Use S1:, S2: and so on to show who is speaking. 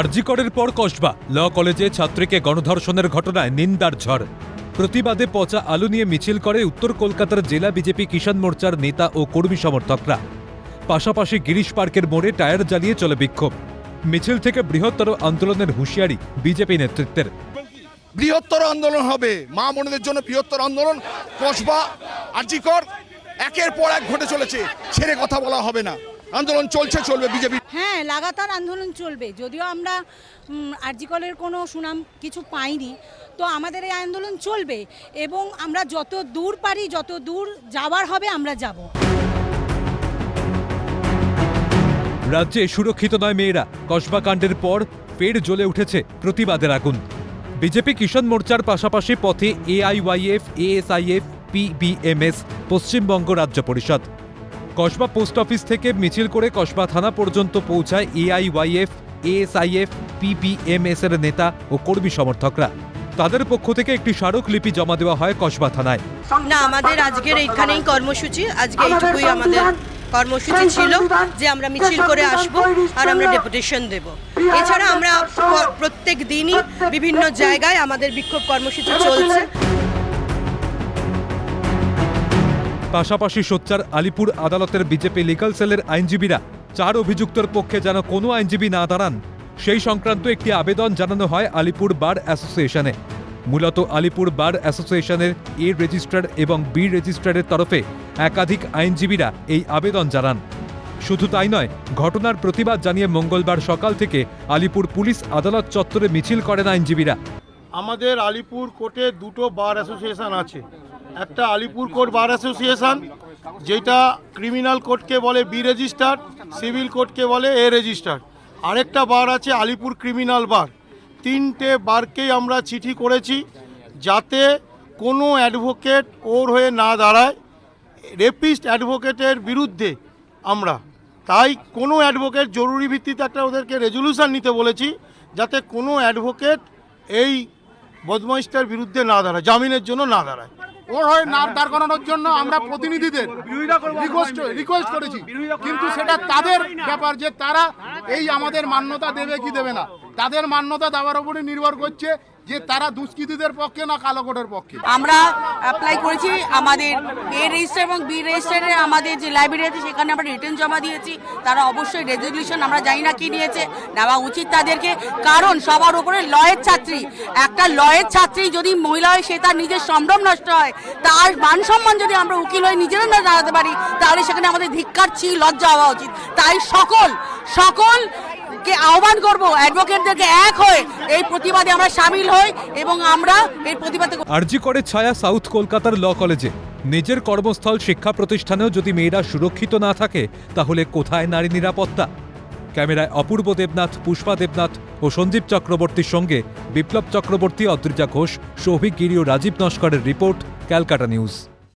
S1: আরজিকরের পর কসবা। ল কলেজে ছাত্রীকে গণধর্ষণের ঘটনায় নিন্দার ঝড়। প্রতিবাদে পচা আলু নিয়ে মিছিল করে উত্তর কলকাতার জেলা বিজেপি কিষাণ মোর্চার নেতা ও কর্মী সমর্থকরা। পাশাপাশি গিরিশ পার্কের মোড়ে টায়ার জ্বালিয়ে চলে বিক্ষোভ। মিছিল থেকে বৃহত্তর আন্দোলনের হুঁশিয়ারি বিজেপি নেতৃত্বের।
S2: বৃহত্তর আন্দোলন হবে। মা বোনদের জন্য বৃহত্তর আন্দোলন। কসবা আরজিকর একের পর এক ঘটে চলেছে। ছেড়ে কথা বলা হবে না। আন্দোলন চলছে চলবে বিজেপি।
S3: হ্যাঁ লাগাতার আন্দোলন চলবে। যদিও আমরা আরজিকলের কোনো সুনাম কিছু পাইনি তো আমাদের এই আন্দোলন চলবে এবং আমরা যত দূর পারি যত দূর যাওয়ার হবে আমরা যাব।
S1: রাজ্যে সুরক্ষিত নয় মেয়েরা। কসবা কাণ্ডের পর ফের জ্বলে উঠেছে প্রতিবাদের আগুন। বিজেপি কিষাণ মোর্চার পাশাপাশি পথে এআইওয়াইএফ এএসআইএফ পিবিএমএস পশ্চিমবঙ্গ রাজ্য পরিষদ। কসবা পোস্ট অফিস থেকে মিছিল করে কসবা থানা পর্যন্ত পৌঁছায় এআইওয়াইএফ এএসআইএফ পিবিএমএস এর নেতা ও কর্মী সমর্থকরা। তাদের পক্ষ থেকে একটি স্মারকলিপি জমা দেওয়া হয় কসবা থানায়।
S4: না আমাদের আজকের এইখানেই কর্মসূচি আজকে এইটুকুই আমাদের কর্মসূচি ছিল যে আমরা মিছিল করে আসব আর আমরা ডেপুটেশন দেব। এছাড়া আমরা প্রত্যেক দিনই বিভিন্ন জায়গায় আমাদের বিক্ষোভ কর্মসূচি চলছে।
S1: পাশাপাশি সোচ্চার আলিপুর আদালতের বিজেপি লিগাল সেলের আইনজীবীরা চার অভিযুক্তর পক্ষে যেন কোনো আইনজীবী না দাঁড়ান, সেই সংক্রান্ত একটি আবেদন জানানো হয় আলিপুর বার অ্যাসোসিয়েশনে। মূলত আলিপুর বার অ্যাসোসিয়েশনের এ রেজিস্ট্রার এবং বি রেজিস্ট্রারের তরফে একাধিক আইনজীবীরা এই আবেদন জানান। শুধু তাই নয়, ঘটনার প্রতিবাদ জানিয়ে মঙ্গলবার সকাল থেকে আলিপুর পুলিশ আদালত চত্বরে মিছিল করেন আইনজীবীরা।
S5: আমাদের আলিপুর কোর্টে দুটো বার অ্যাসোসিয়েশন আছে। একটা আলিপুর কোর্ট বার অ্যাসোসিয়েশন, যেটা ক্রিমিনাল কোর্টকে বলে বি রেজিস্টার সিভিল কোর্টকে বলে এ রেজিস্টার আরেকটা বার আছে আলিপুর ক্রিমিনাল বার। তিনটে বারকেই আমরা চিঠি করেছি যাতে কোনো অ্যাডভোকেট ওর হয়ে না দাঁড়ায়। রেপিস্ট অ্যাডভোকেটের বিরুদ্ধে আমরা। তাই কোনো অ্যাডভোকেট জরুরি ভিত্তিতে একটা ওদেরকে রেজলিউশন নিতে বলেছি যাতে কোনো অ্যাডভোকেট এই বদমাইশটার বিরুদ্ধে না দাঁড়ায়, জামিনের জন্য না দাঁড়ায়।
S6: ওর হয়ে নাম দাঁড় করানোর জন্য আমরা প্রতিনিধিদের রিকোয়েস্ট রিকোয়েস্ট করেছি। কিন্তু সেটা তাদের ব্যাপার যে তারা এই আমাদের মান্যতা দেবে কি দেবে না। তাদের মান্যতা দেওয়ার উপরে নির্ভর করছে যে তারা দুষ্কৃতীদের পক্ষে না কালো কোটের পক্ষে।
S7: আমরা অ্যাপ্লাই করেছি আমাদের এ রেজিস্টার এবং বি রেজিস্টারে আমাদের যে লাইব্রেরি আছে, সেখানে আমরা রিটার্ন জমা দিয়েছি। তারা অবশ্যই রেজলিউশন আমরা জানি না কি নিয়েছে, নেওয়া উচিত তাদেরকে। কারণ সবার উপরে লয়ের ছাত্রী, একটা লয়ের ছাত্রী যদি মহিলা হয়, সে তার নিজের সম্ভ্রম নষ্ট হয়। তার মান সম্মান যদি আমরা উকিল হয়ে নিজেরা না দাঁড়াতে পারি, তাহলে সেখানে আমাদের ধিক্কার, ছি, লজ্জা হওয়া উচিত। তাই সকল সকল কে আহ্বান করব? অ্যাডভোকেটদেরকে এক হয়ে এই প্রতিবাদে আমরা সামিল হই এবং আমরা এই প্রতিবাদে
S1: আরজি করে ছায়া সাউথ কলকাতার ল কলেজে। নিজের কর্মস্থল শিক্ষা প্রতিষ্ঠানেও যদি মেয়েরা সুরক্ষিত না থাকে, তাহলে কোথায় নারী নিরাপত্তা? ক্যামেরায় অপূর্ব দেবনাথ, পুষ্পা দেবনাথ ও সঞ্জীব চক্রবর্তীর সঙ্গে বিপ্লব চক্রবর্তী, অদ্রিজা ঘোষ সৌভিক গিরি ও রাজীব নস্করের রিপোর্ট, ক্যালকাটা নিউজ।